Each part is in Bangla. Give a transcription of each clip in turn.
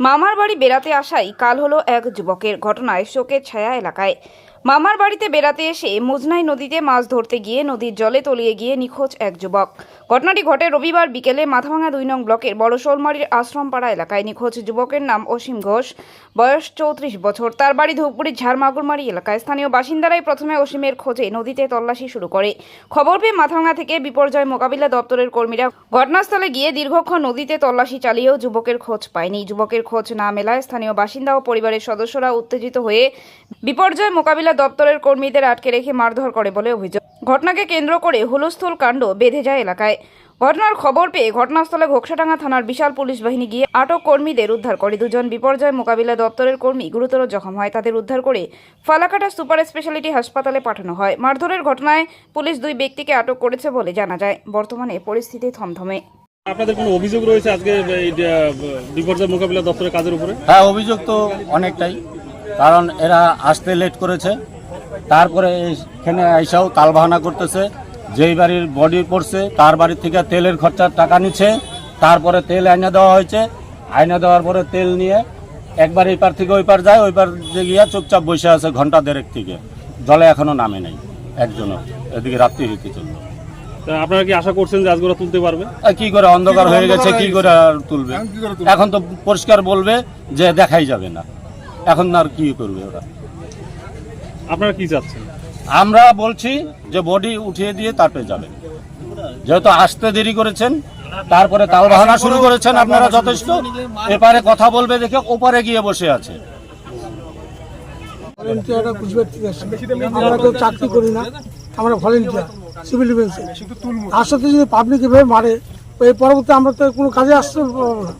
মামার বাড়ি বেড়াতে আসাই কাল হলো এক যুবকের ঘটনায় শোকের ছায়া এলাকায়। মামার বাড়িতে বেড়াতে এসে মুজনাই নদীতে মাছ ধরতে গিয়ে নদীর জলে তলিয়ে গিয়ে নিখোঁজ এক যুবক। ঘটনাটি ঘটে রবিবার বিকেলে মাথাভাঙা দুই নং ব্লকের বড় শোলমারির আশ্রমপাড়া এলাকায় নিখোঁজ যুবকের নাম অসীম ঘোষ। বয়স চৌত্রিশ বছর। তার বাড়ি ধূপগুড়ির ঝাড়মাগুরমারি এলাকায় স্থানীয় বাসিন্দারাই প্রথমে অসীমের খোঁজে নদীতে তল্লাশি শুরু করে। খবর পেয়ে মাথাভাঙা থেকে বিপর্যয় মোকাবিলা দপ্তরের কর্মীরা ঘটনাস্থলে গিয়ে দীর্ঘক্ষণ নদীতে তল্লাশি চালিয়েও যুবকের খোঁজ পায়নি। যুবকের খোঁজ না মেলায় স্থানীয় বাসিন্দা ও পরিবারের সদস্যরা উত্তেজিত হয়ে বিপর্যয় মোকাবিলা দপ্তরের কর্মীদের আটকে রেখে মারধর করে বলে অভিযোগ। ঘটনাকে কেন্দ্র করে হুলস্থুল কাণ্ড বেঁধে যায় এলাকায়। ঘটনার খবর পেয়ে ঘটনাস্থলে ঘোকসাডাঙ্গা থানার বিশাল পুলিশ বাহিনী গিয়ে আটক কর্মীদের উদ্ধার করে। দুজন বিপর্যয় মোকাবিলা দপ্তরের কর্মী গুরুতর জখম হয়। তাদের উদ্ধার করে ফালাকাটা সুপার স্পেশালিটি হাসপাতালে পাঠানো হয়। মারধরের ঘটনায় পুলিশ দুই ব্যক্তিকে আটক করেছে বলে জানা যায়। বর্তমানে পরিস্থিতি থমথমে। আপনাদের কোনো অভিযোগ রয়েছে আজকে বিপর্যয় মোকাবিলা দপ্তরের কাজের উপরে? হ্যাঁ অভিযোগ তো অনেকটাই। কারণ এরা আসতে লেট করেছে। তারপরে এখানে আইসাও তালবাহানা করতেছে। যেই বাড়ির বডি পড়ছে তার বাড়ি থেকে তেলের খরচার টাকা নিচ্ছে। তারপরে তেল আইনা দেওয়া হয়েছে। আইনা দেওয়ার পরে তেল নিয়ে একবার এই পার থেকে ওই পার যায় ওই পার গিয়া চুপচাপ বসে আছে ঘণ্টা দেড়েক থেকে। জলে এখনও নামে নাই একজনও এদিকে রাত্রি হইতে চলল। আপনারা কি আশা করছেন যে ওরা তুলতে পারবে? আর কি করে অন্ধকার হয়ে গেছে কি করে আর তুলবে? এখন তো পরিষ্কার বলবে যে দেখাই যাবে না। এখন আর কি করবে ওরা? আপনারা কি চাচ্ছেন? আমরা বলছি যে বডি উঠিয়ে দিয়ে তারপরে যাবে যেহেতু আসতে দেরি করেছেন তারপরে তালবাহানা শুরু করেছেন আপনারা যথেষ্ট। এপারে কথা বলবে দেখে ওপারে গিয়ে বসে আছে। ভলেন্টিয়াররা কুচবিহার থেকে আসছে আমরা কেউ চাকরি করি না আমরা ভলেন্টিয়ার সিভিল ডিফেন্সে। সাথে যদি পাবলিক এভাবে মারে এই পরবর্তী আমরা তো কোনো কাজে আসতে পারব না।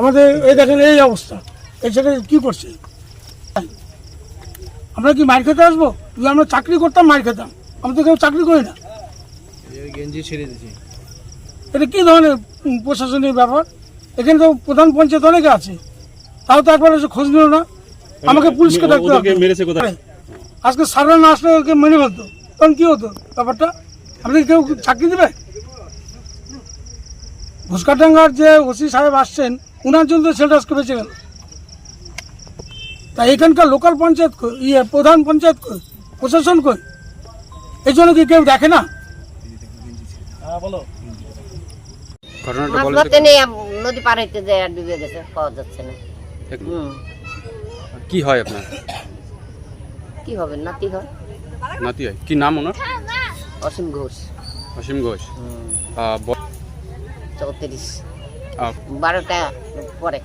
আমাদের এই দেখেন এই অবস্থা। এই ছেলে কি করছে? আমরা কি মার খেতে আসব? যদি আমরা চাকরি করতাম মার খেতাম। আমরা তো কেউ চাকরি করি না। এটা কি ধরনের প্রশাসনিক ব্যাপার? এখানে তো প্রধান পঞ্চায়েত অনেকে আছে। তাও তো একবার এসে খোঁজ নিল না। আমাকে পুলিশকে ডাকতে হবে। আজকে সারা না আসলে ওকে মেনে ফেলতো। তখন কি হতো ব্যাপারটা? আপনি কেউ চাকরি দেবে? ঘুষকাটাঙ্গার যে ওসি সাহেব আসছেন উনার জন্য ছেলেটা আজকে বেঁচে গেল। তা এখানকার লোকাল পঞ্চায়েত ইয়ে প্রধান পঞ্চায়েত কই প্রশাসন কই? এই জন্য কি কেউ দেখে না? মাছ ধরতে নেই নদী পার হইতে যায় ডুবে গেছে পাওয়া যাচ্ছে না। কি হয় আপনার? কি হবে? নাতি হয়? নাতি হয়। কি নাম ওনার? অসীম ঘোষ। অসীম ঘোষ। চৌত্রিশ। বারোটা পরে।